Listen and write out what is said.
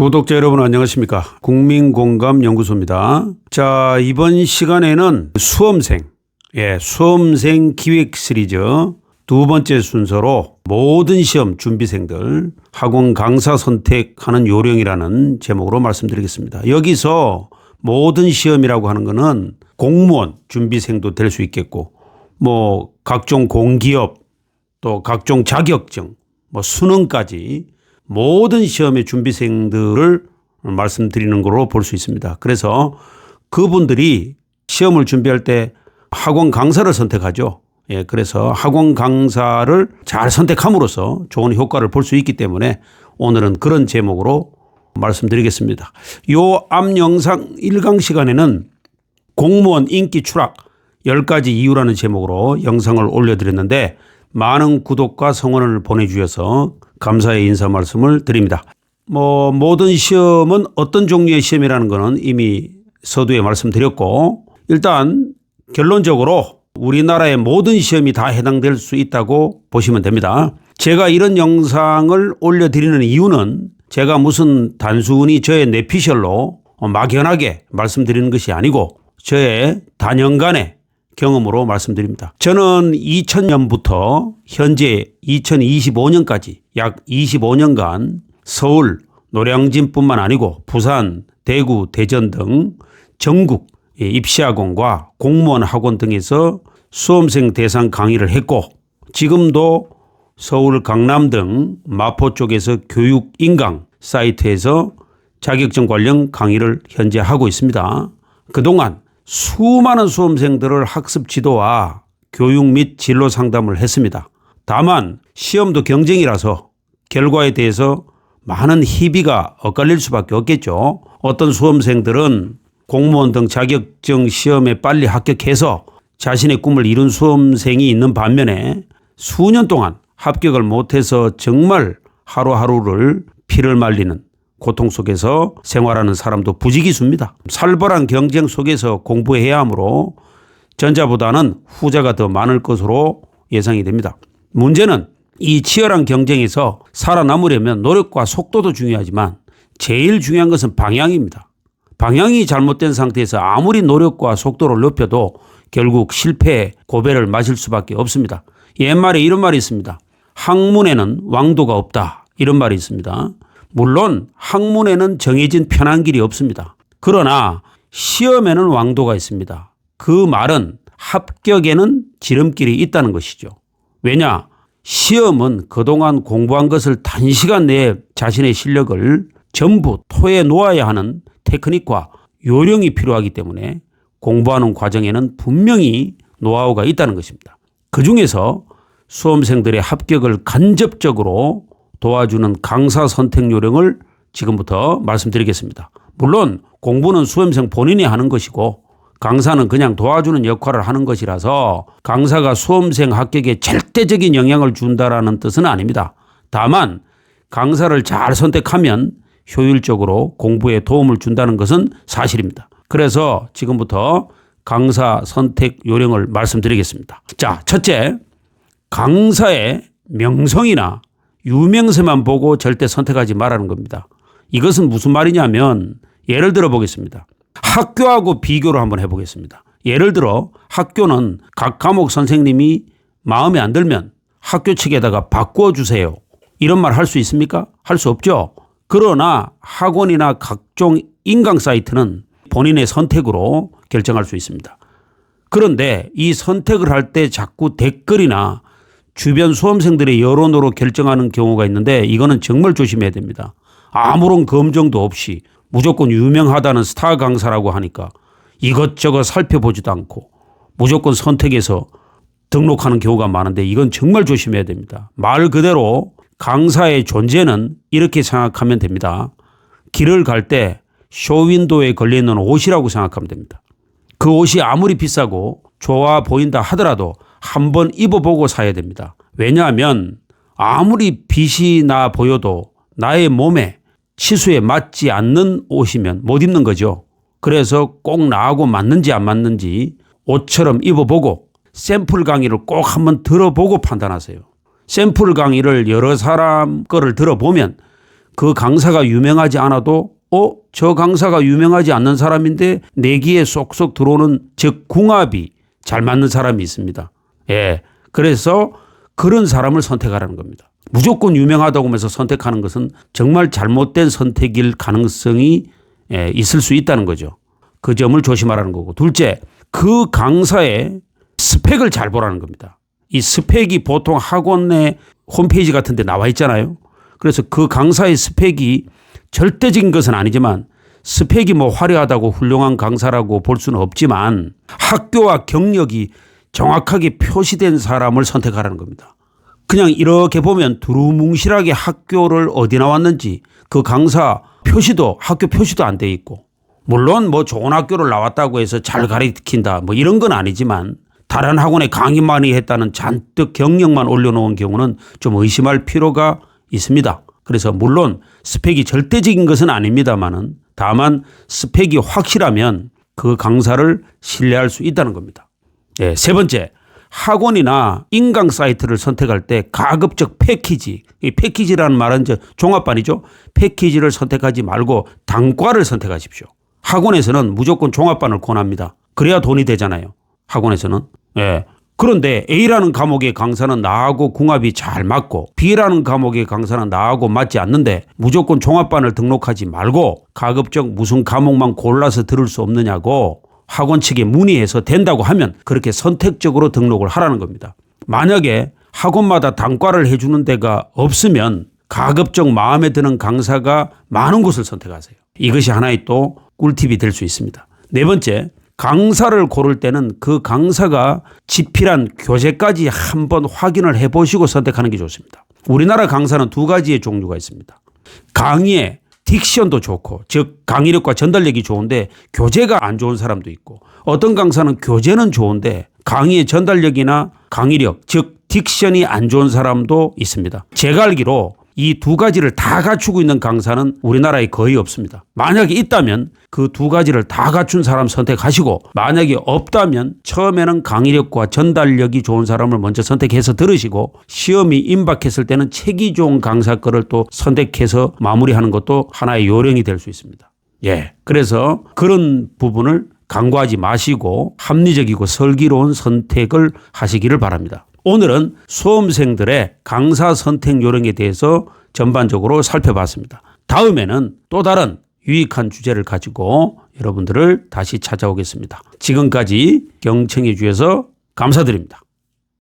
구독자 여러분 안녕하십니까? 국민공감연구소입니다. 자 이번 시간에는 수험생 예 수험생 기획 시리즈 두 번째 순서로 모든 시험 준비생들 학원 강사 선택하는 요령이라는 제목으로 말씀드리겠습니다. 여기서 모든 시험이라고 하는 것은 공무원 준비생도 될 수 있겠고 뭐 각종 공기업 또 각종 자격증 뭐 수능까지 모든 시험의 준비생들을 말씀드리는 거로 볼 수 있습니다. 그래서 그분들이 시험을 준비할 때 학원 강사를 선택하죠. 예, 그래서 학원 강사를 잘 선택함으로써 좋은 효과를 볼 수 있기 때문에 오늘은 그런 제목으로 말씀드리겠습니다. 요 앞 영상 1강 시간에는 공무원 인기 추락 10가지 이유라는 제목으로 영상을 올려드렸는데 많은 구독과 성원을 보내주셔서 감사의 인사 말씀을 드립니다. 뭐 모든 시험은 어떤 종류의 시험이라는 것은 이미 서두에 말씀드렸고 일단 결론적으로 우리나라의 모든 시험이 다 해당될 수 있다고 보시면 됩니다. 제가 이런 영상을 올려드리는 이유는 제가 무슨 단순히 저의 내피셜로 막연하게 말씀드리는 것이 아니고 저의 단연간의 경험으로 말씀드립니다. 저는 2000년부터 현재 2025년까지 약 25년간 서울, 노량진뿐만 아니고 부산, 대구, 대전 등 전국 입시학원과 공무원 학원 등에서 수험생 대상 강의를 했고 지금도 서울 강남 등 마포 쪽에서 교육 인강 사이트에서 자격증 관련 강의를 현재 하고 있습니다. 그동안 수많은 수험생들을 학습 지도와 교육 및 진로 상담을 했습니다. 다만 시험도 경쟁이라서 결과에 대해서 많은 희비가 엇갈릴 수밖에 없겠죠. 어떤 수험생들은 공무원 등 자격증 시험에 빨리 합격해서 자신의 꿈을 이룬 수험생이 있는 반면에 수년 동안 합격을 못해서 정말 하루하루를 피를 말리는 고통 속에서 생활하는 사람도 부지기수입니다. 살벌한 경쟁 속에서 공부해야 하므로 전자보다는 후자가 더 많을 것으로 예상이 됩니다. 문제는 이 치열한 경쟁에서 살아남으려면 노력과 속도도 중요하지만 제일 중요한 것은 방향입니다. 방향이 잘못된 상태에서 아무리 노력과 속도를 높여도 결국 실패 고배를 마실 수밖에 없습니다. 옛말에 이런 말이 있습니다. 학문에는 왕도가 없다. 이런 말이 있습니다. 물론 학문에는 정해진 편한 길이 없습니다. 그러나 시험에는 왕도가 있습니다. 그 말은 합격에는 지름길이 있다는 것이죠. 왜냐? 시험은 그동안 공부한 것을 단시간 내에 자신의 실력을 전부 토해 놓아야 하는 테크닉과 요령이 필요하기 때문에 공부하는 과정에는 분명히 노하우가 있다는 것입니다. 그 중에서 수험생들의 합격을 간접적으로 도와주는 강사 선택 요령을 지금부터 말씀드리겠습니다. 물론 공부는 수험생 본인이 하는 것이고 강사는 그냥 도와주는 역할을 하는 것이라서 강사가 수험생 합격에 절대적인 영향을 준다라는 뜻은 아닙니다. 다만 강사를 잘 선택하면 효율적으로 공부에 도움을 준다는 것은 사실입니다. 그래서 지금부터 강사 선택 요령을 말씀드리겠습니다. 자, 첫째, 강사의 명성이나 유명세만 보고 절대 선택하지 말라는 겁니다. 이것은 무슨 말이냐면 예를 들어 보겠습니다. 학교하고 비교를 한번 해보겠습니다. 예를 들어 학교는 각 과목 선생님이 마음에 안 들면 학교 측에다가 바꿔주세요. 이런 말 할 수 있습니까? 할 수 없죠. 그러나 학원이나 각종 인강 사이트는 본인의 선택으로 결정할 수 있습니다. 그런데 이 선택을 할 때 자꾸 댓글이나 주변 수험생들의 여론으로 결정하는 경우가 있는데 이거는 정말 조심해야 됩니다. 아무런 검증도 없이 무조건 유명하다는 스타 강사라고 하니까 이것저것 살펴보지도 않고 무조건 선택해서 등록하는 경우가 많은데 이건 정말 조심해야 됩니다. 말 그대로 강사의 존재는 이렇게 생각하면 됩니다. 길을 갈 때 쇼윈도에 걸려있는 옷이라고 생각하면 됩니다. 그 옷이 아무리 비싸고 좋아 보인다 하더라도 한번 입어보고 사야 됩니다. 왜냐하면 아무리 빛이 나 보여도 나의 몸에 치수에 맞지 않는 옷이면 못 입는 거죠. 그래서 꼭 나하고 맞는지 안 맞는지 옷처럼 입어보고 샘플 강의를 꼭 한번 들어보고 판단하세요. 샘플 강의를 여러 사람 거를 들어보면 그 강사가 유명하지 않아도 어, 저 강사가 유명하지 않는 사람인데 내기에 쏙쏙 들어오는 즉 궁합이 잘 맞는 사람이 있습니다. 예. 그래서 그런 사람을 선택하라는 겁니다. 무조건 유명하다고 하면서 선택하는 것은 정말 잘못된 선택일 가능성이 예, 있을 수 있다는 거죠. 그 점을 조심하라는 거고. 둘째, 그 강사의 스펙을 잘 보라는 겁니다. 이 스펙이 보통 학원의 홈페이지 같은 데 나와 있잖아요. 그래서 그 강사의 스펙이 절대적인 것은 아니지만 스펙이 뭐 화려하다고 훌륭한 강사라고 볼 수는 없지만 학교와 경력이 정확하게 표시된 사람을 선택하라는 겁니다. 그냥 이렇게 보면 두루뭉실하게 학교를 어디 나왔는지 그 강사 표시도 학교 표시도 안 돼 있고 물론 뭐 좋은 학교를 나왔다고 해서 잘 가르친다 뭐 이런 건 아니지만 다른 학원에 강의 많이 했다는 잔뜩 경력만 올려놓은 경우는 좀 의심할 필요가 있습니다. 그래서 물론 스펙이 절대적인 것은 아닙니다만은 다만 스펙이 확실하면 그 강사를 신뢰할 수 있다는 겁니다. 예, 세 번째 학원이나 인강 사이트를 선택할 때 가급적 패키지, 이 패키지라는 말은 이제 종합반이죠. 패키지를 선택하지 말고 단과를 선택하십시오. 학원에서는 무조건 종합반을 권합니다. 그래야 돈이 되잖아요. 학원에서는. 예. 그런데 A라는 과목의 강사는 나하고 궁합이 잘 맞고 B라는 과목의 강사는 나하고 맞지 않는데 무조건 종합반을 등록하지 말고 가급적 무슨 과목만 골라서 들을 수 없느냐고 학원 측에 문의해서 된다고 하면 그렇게 선택적으로 등록을 하라는 겁니다. 만약에 학원마다 단과를 해주는 데가 없으면 가급적 마음에 드는 강사가 많은 곳을 선택하세요. 이것이 하나의 또 꿀팁이 될 수 있습니다. 네 번째, 강사를 고를 때는 그 강사가 집필한 교재까지 한번 확인을 해 보시고 선택하는 게 좋습니다. 우리나라 강사는 두 가지의 종류가 있습니다. 강의에 딕션도 좋고 즉 강의력과 전달력이 좋은데 교재가 안 좋은 사람도 있고 어떤 강사는 교재는 좋은데 강의의 전달력이나 강의력 즉 딕션이 안 좋은 사람도 있습니다. 제가 알기로 이 두 가지를 다 갖추고 있는 강사는 우리나라에 거의 없습니다. 만약에 있다면 그 두 가지를 다 갖춘 사람 선택하시고 만약에 없다면 처음에는 강의력과 전달력이 좋은 사람을 먼저 선택해서 들으시고 시험이 임박했을 때는 책이 좋은 강사 거를 또 선택해서 마무리하는 것도 하나의 요령이 될 수 있습니다. 예. 그래서 그런 부분을 간과하지 마시고 합리적이고 슬기로운 선택을 하시기를 바랍니다. 오늘은 수험생들의 강사 선택 요령에 대해서 전반적으로 살펴봤습니다. 다음에는 또 다른 유익한 주제를 가지고 여러분들을 다시 찾아오겠습니다. 지금까지 경청해 주셔서 감사드립니다.